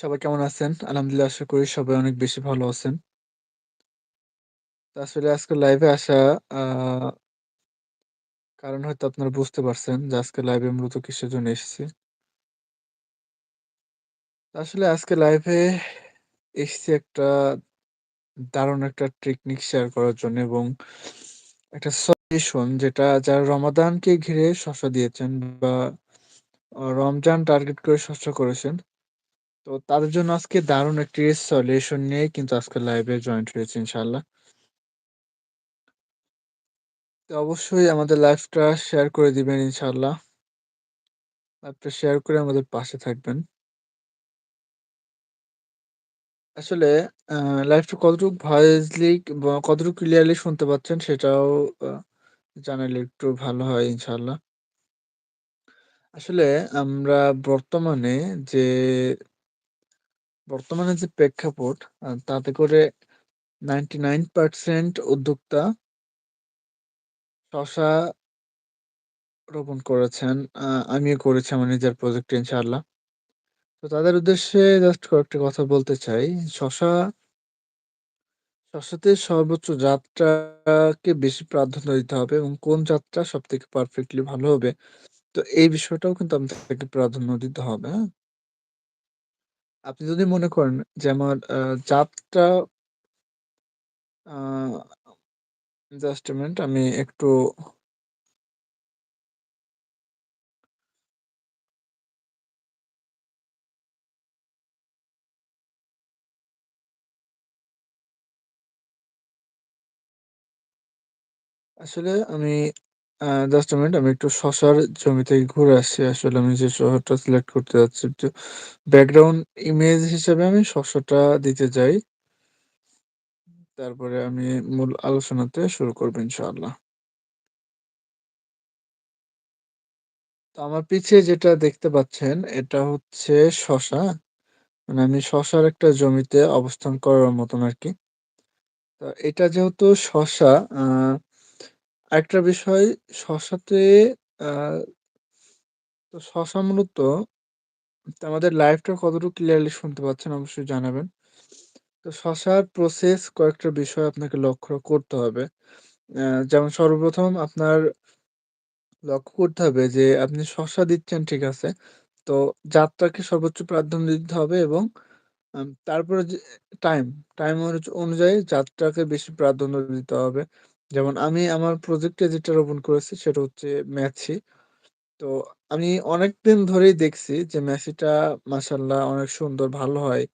সবাই কেমন আছেন? আলহামদুলিল্লাহ, আশা করি সবাই অনেক বেশি ভালো আছেন। আসলে আজকে লাইভে আসা কারণ হয়তো আপনারা বুঝতে পারছেন যে আজকে লাইভে মূলত কিসের জন্য এসেছি। আসলে আজকে লাইভে এসেছি একটা দারুণ একটা টেকনিক শেয়ার করার জন্য এবং একটা সলিউশন যেটা যারা রমাদানকে ঘিরে শসা দিয়েছেন বা রমজান টার্গেট করে শসা করেছেন। তো তাদের জন্য আজকে দারুণ একটি সলিউশন নিয়ে কিন্তু আজকে লাইভে জয়েন্ট হয়েছি ইনশাআল্লাহ। তো অবশ্যই আমাদের লাইভটা শেয়ার করে দিবেন ইনশাআল্লাহ। লাইভটা শেয়ার করে আমাদের পাশে থাকবেন। আসলে আ লাইভটা কতটুকু ভয়েসলি কতটুকু ক্লিয়ারলি শুনতে পাচ্ছেন সেটাও আ জানাইলে একটু ভালো হয় ইনশাআল্লাহ। আসলে আমরা বর্তমানে যে বর্তমানে যে প্রেক্ষাপট আ তাতে করে 99% উদ্যোক্তা শসা রোপণ করেছেন। আমিও করেছি আমার নিজের প্রজেক্টে ইনশাআল্লাহ। তো তাদের উদ্দেশ্যে জাস্ট কয়েকটা কথা বলতে চাই। শসা শসাতে সর্বোচ্চ জাতটাকে বেশি প্রাধান্য দিতে হবে এবং কোন জাতটা সবথেকে পারফেক্টলি ভালো হবে। তো এই বিষয়টাও কিন্তু আপনাকে প্রাধান্য দিতে হবে, হ্যাঁ? আপনি যদি মনে করেন যে আমার আ জাস্ট মিনিট আমি একটু আসলে আমি আ জাস্ট মিনিট আমি একটু শসার জমি থেকে ঘুরে আসছি। আসলে আমি যে শহরটা সিলেক্ট করতে যাচ্ছি, একটু ব্যাকগ্রাউন্ড ইমেজ হিসেবে আমি শসাটা দিতে যাই। তারপরে আমি মূল আলোচনাতে শুরু করব ইনশাআল্লাহ। তো আমার পিছে যেটা দেখতে পাচ্ছেন, এটা হচ্ছে শসা। মানে আমি শসার একটা জমিতে অবস্থান করার মতন আরকি। তো এটা যেহেতু শসা আ আরেকটা বিষয় শসাতে আ তো শসা মূলত আমাদের লাইভটা কতটুকু ক্লিয়ারলি শুনতে পাচ্ছেন অবশ্যই জানাবেন। তো শসার প্রসেস কয়েকটা বিষয় আপনাকে লক্ষ্য করতে হবে। যেমন সর্বপ্রথম আপনার লক্ষ্য করতে হবে যে আপনি শসা দিচ্ছেন ঠিক আছে। তো জাতটাকে সর্বোচ্চ প্রাধান্য দিতে হবে এবং তারপরে যে টাইম, টাইম অনুযায়ী জাতটাকে বেশি প্রাধান্য দিতে হবে। যেমন আমি আমার প্রজেক্টে যেটা রোপণ করেছি সেটা হচ্ছে মেথি। তো আমি অনেকদিন ধরেই দেখছি যে মেথিটা মাশাআল্লাহ অনেক সুন্দর ভালো হয়।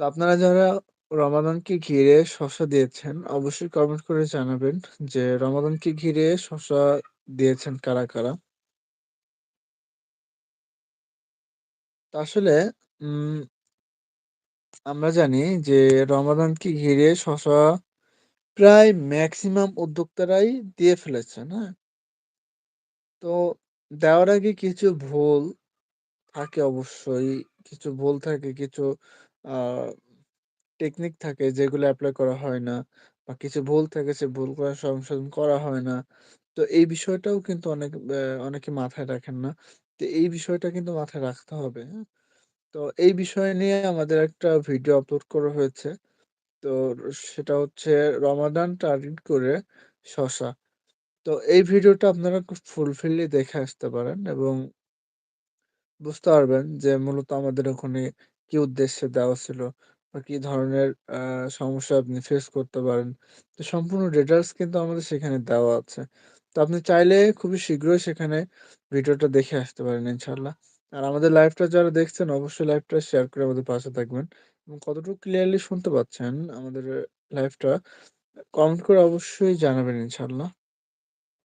তো আপনারা যারা রমাদানকে ঘিরে শসা দিয়েছেন অবশ্যই কমেন্ট করে জানাবেন যে রমাদানকে ঘিরে শসা দিয়েছেন কারা, কারা? তো আসলে উম আমরা জানি যে রমাদানকে ঘিরে শসা প্রায় মেক্সিমাম উদ্যোক্তারাই দিয়ে ফেলেছেন, হ্যাঁ? তো দেওয়ার আগে কিছু ভুল থাকে অবশ্যই। কিছু ভুল থাকে, কিছু আ টেকনিক থাকে যেগুলো এপ্লাই করা হয় না। বা কিছু ভুল থাকে সে ভুলগুলো সংশোধন করা হয় না। তো এই বিষয়টাও কিন্তু অনেক ব্যা অনেকে মাথায় রাখেন না। তো এই বিষয়টা কিন্তু মাথায় রাখতে হবে, হ্যাঁ? তো এই বিষয় নিয়ে আমাদের একটা ভিডিও আপলোড করা হয়েছে। তো সেটা হচ্ছে রমাদান টার্গেট করে শশা। তো এই ভিডিওটা আপনারা খুব ফুলফিলি দেখে আসতে পারেন এবং বুঝতে পারবেন যে মূলত আমাদের ওখানে কি উদ্দেশ্যে দেওয়া ছিল বা কি ধরনের সমস্যা আপনি ফেস করতে পারেন। তো সম্পূর্ণ ডিটেইলস কিন্তু আমাদের সেখানে দেওয়া আছে। তো আপনি চাইলে খুবই শীঘ্রই সেখানে ভিডিওটা দেখে আসতে পারেন ইনশাআল্লাহ। আর আমাদের লাইভটা যারা দেখছেন, অবশ্যই লাইভটা শেয়ার করে আমাদের পাশে থাকবেন। এবং কতটুকু ক্লিয়ারলি শুনতে পাচ্ছেন আমাদের লাইভটা কমেন্ট করে অবশ্যই জানাবেন ইনশাআল্লাহ।